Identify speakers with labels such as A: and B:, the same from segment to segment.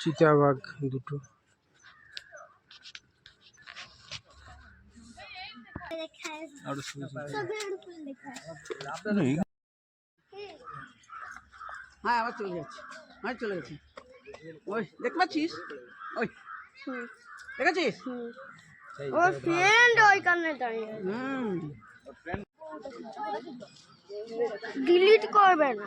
A: চিতাবাঘ দুটো।
B: হ্যাঁ আবার চলে যাচ্ছে। হ্যাঁ চলে গেছে ওই দেখতে পাচ্ছিস? ওই। দেখেছিস?
C: ওর ফ্রেন্ড ওইখানে দাঁড়িয়ে
B: হুম।
C: ডিলিট করবে না।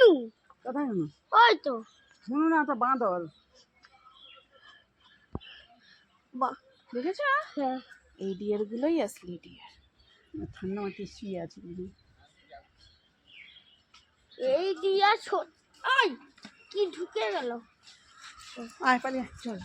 C: হুনু
B: কোথায়
C: ওই তো।
B: না তো বাঁদর।
C: বাহ
D: দেখেছ?
C: হ্যাঁ।
D: এই ডিয়ারগুলোই আসলে ডিয়ার
B: ঠান্ডা মাটি শুয়ে আছে
C: এই ডিয়ার ছোট আই কি ঢুকে গেল?
B: আয় পালিয়ে চল।